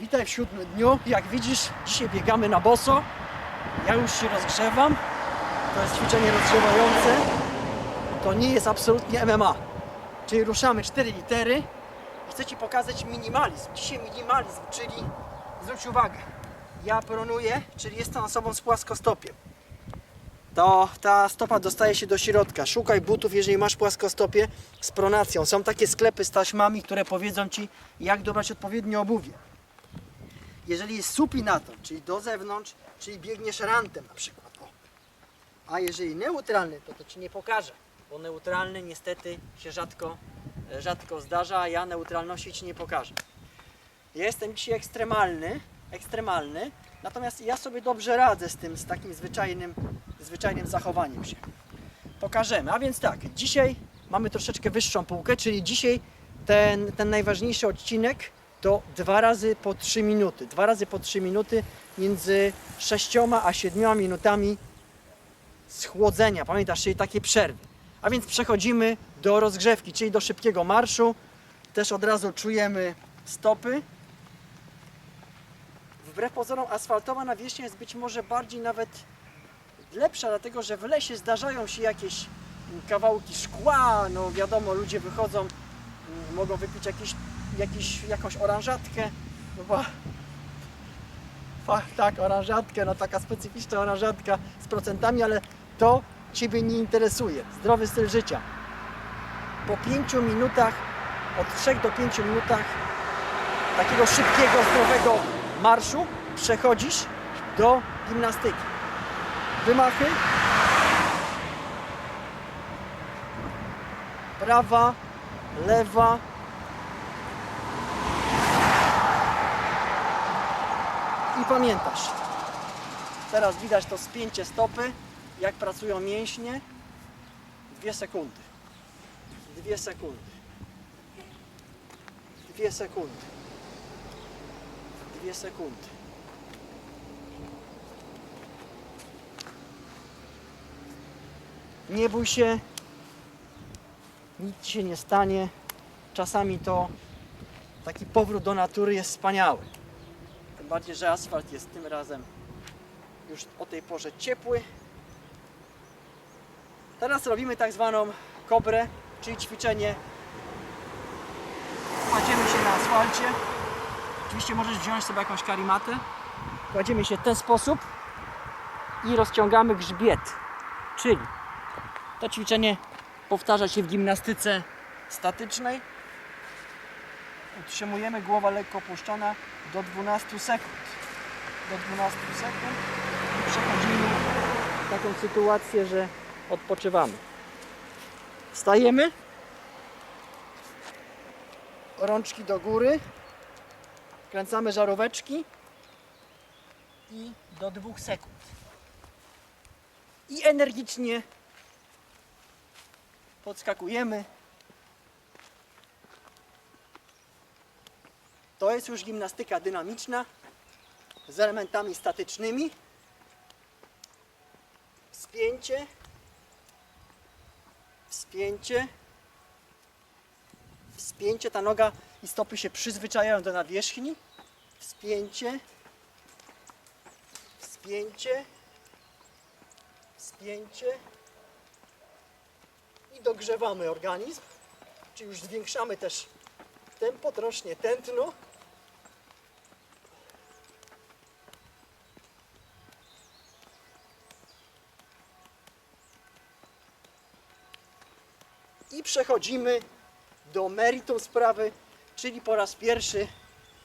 Witaj w siódmym dniu. Jak widzisz, dzisiaj biegamy na boso. Ja już się rozgrzewam. To jest ćwiczenie rozgrzewające. To nie jest absolutnie MMA. Czyli ruszamy 4 litery. Chcę Ci pokazać minimalizm. Dzisiaj minimalizm, czyli zwróć uwagę. Ja pronuję, czyli jestem osobą z płaskostopiem. To ta stopa dostaje się do środka. Szukaj butów, jeżeli masz płaskostopie z pronacją. Są takie sklepy z taśmami, które powiedzą Ci, jak dobrać odpowiednie obuwie. Jeżeli jest supinator, czyli do zewnątrz, czyli biegniesz rantem na przykład. O. A jeżeli neutralny, to to Ci nie pokażę, bo neutralny niestety się rzadko, rzadko zdarza, a ja neutralności Ci nie pokażę. Jestem dzisiaj ekstremalny, ekstremalny, natomiast ja sobie dobrze radzę z tym, z takim zwyczajnym, zwyczajnym zachowaniem się. Pokażemy, a więc tak, dzisiaj mamy troszeczkę wyższą półkę, czyli dzisiaj ten, ten najważniejszy odcinek to dwa razy po 3 minuty. Dwa razy po 3 minuty między 6 a 7 minutami schłodzenia, pamiętasz, czyli takiej przerwy. A więc przechodzimy do rozgrzewki, czyli do szybkiego marszu. Też od razu czujemy stopy. Wbrew pozorom asfaltowa nawierzchnia jest być może bardziej nawet lepsza, dlatego że w lesie zdarzają się jakieś kawałki szkła, no wiadomo, ludzie wychodzą, mm, mogą wypić jakiś, jakiś, jakąś oranżatkę, no bo Fa- tak, oranżatkę, no taka specyficzna oranżatka z procentami, ale to Ciebie nie interesuje. Zdrowy styl życia. Po 5 minutach, od 3 do 5 minutach takiego szybkiego, zdrowego marszu przechodzisz do gimnastyki. Wymachy. Prawa, lewa. I pamiętasz. Teraz widać to spięcie stopy, jak pracują mięśnie. Dwie sekundy. Dwie sekundy. Dwie sekundy. Dwie sekundy. Nie bój się. Nic się nie stanie. Czasami to taki powrót do natury jest wspaniały. Tym bardziej, że asfalt jest tym razem już o tej porze ciepły. Teraz robimy tak zwaną kobrę, czyli ćwiczenie. Kładziemy się na asfalcie. Oczywiście możesz wziąć sobie jakąś karimatę. Kładziemy się w ten sposób i rozciągamy grzbiet. Czyli to ćwiczenie powtarza się w gimnastyce statycznej. Utrzymujemy głowa lekko opuszczona do 12 sekund. Do 12 sekund i przechodzimy w taką sytuację, że odpoczywamy. Wstajemy. Rączki do góry. Kręcamy żaróweczki i do 2 sekund. I energicznie podskakujemy. To jest już gimnastyka dynamiczna z elementami statycznymi. Wspięcie, wspięcie, wspięcie. Ta noga i stopy się przyzwyczajają do nawierzchni. Wspięcie, wspięcie, wspięcie i dogrzewamy organizm, czyli już zwiększamy też tempo, rośnie tętno. I przechodzimy do meritum sprawy, czyli po raz pierwszy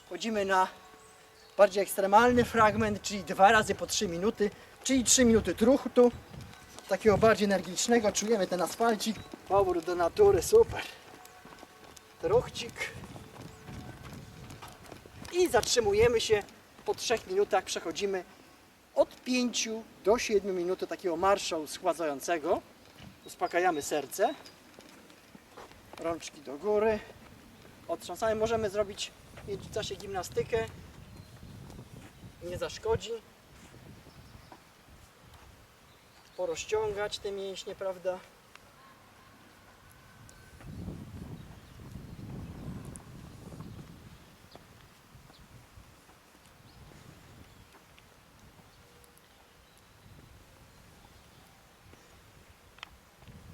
chodzimy na bardziej ekstremalny fragment, czyli dwa razy po 3 minuty, czyli 3 minuty truchtu, takiego bardziej energicznego, czujemy ten asfalcik, powrót do natury, super. Truchcik. I zatrzymujemy się po 3 minutach, przechodzimy od 5 do 7 minut takiego marszu schładzającego. Uspokajamy serce. Rączki do góry. Otrząsamy. Możemy zrobić międzyczasie gimnastykę. Nie zaszkodzi porozciągać te mięśnie, prawda?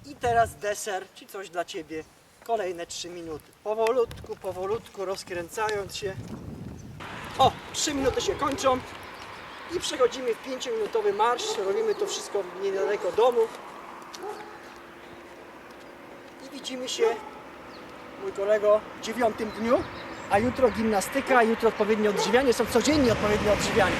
I teraz deser, czy coś dla Ciebie. Kolejne 3 minuty. Powolutku, powolutku rozkręcając się. O, 3 minuty się kończą. I przechodzimy w 5-minutowy marsz. Robimy to wszystko niedaleko domu. I widzimy się, mój kolego, w dziewiątym dniu. A jutro gimnastyka, jutro odpowiednie odżywianie. Są codziennie odpowiednie odżywianie.